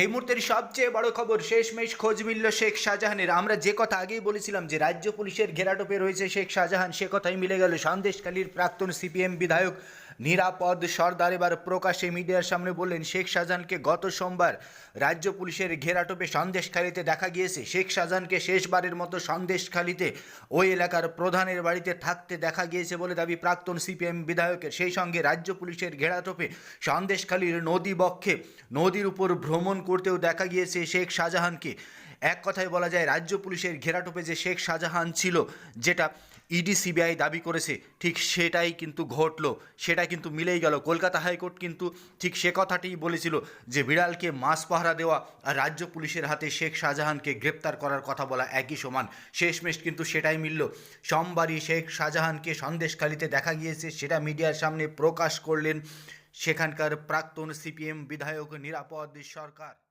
এই মুহূর্তের সবচেয়ে বড় খবর, শেষমেশ খোঁজ মিলল শেখ শাহজাহানের। আমরা যে কথা আগেই বলেছিলাম যে রাজ্য পুলিশের ঘেরাটোপে রয়েছে শেখ শাহজাহান, সে কথাই মিলে গেল। সন্দেশখালীর প্রাক্তন সিপিএম বিধায়ক নিরাপদ সর্দার এবার প্রকাশ্যে মিডিয়ার সামনে বললেন, শেখ শাহজাহানকে গত সোমবার রাজ্য পুলিশের ঘেরাটোপে সন্দেশখালিতে দেখা গিয়েছে। শেখ শাহজাহানকে শেষবারের মতো সন্দেশখালিতে ওই এলাকার প্রধানের বাড়িতে থাকতে দেখা গিয়েছে বলে দাবি প্রাক্তন সিপিএম বিধায়কের। সেই সঙ্গে রাজ্য পুলিশের ঘেরাটোপে সন্দেশখালির নদী বক্ষে নদীর উপর ভ্রমণ করতেও দেখা গিয়েছে শেখ শাহজাহানকে। এক কথায় বলা যায়, রাজ্য পুলিশের ঘেরাটোপে যে শেখ শাহজাহান ছিল, যেটা ইডি সিবিআই দাবি করেছে, ঠিক সেটাই কিন্তু ঘটলো। সেটা কিন্তু মিলেই গেল। কলকাতা হাইকোর্ট কিন্তু ঠিক সে কথাটিই বলেছিল যে, বিড়ালকে মাস পাহারা দেওয়া আর রাজ্য পুলিশের হাতে শেখ শাহজাহানকে গ্রেপ্তার করার কথা বলা একই সমান। শেষমেশ কিন্তু সেটাই মিলল। সোমবারই শেখ শাহজাহানকে সন্দেশখালিতে দেখা গিয়েছে, সেটা মিডিয়ার সামনে প্রকাশ করলেন সেখানকার প্রাক্তন সিপিএম বিধায়ক নিরাপদ সরকার।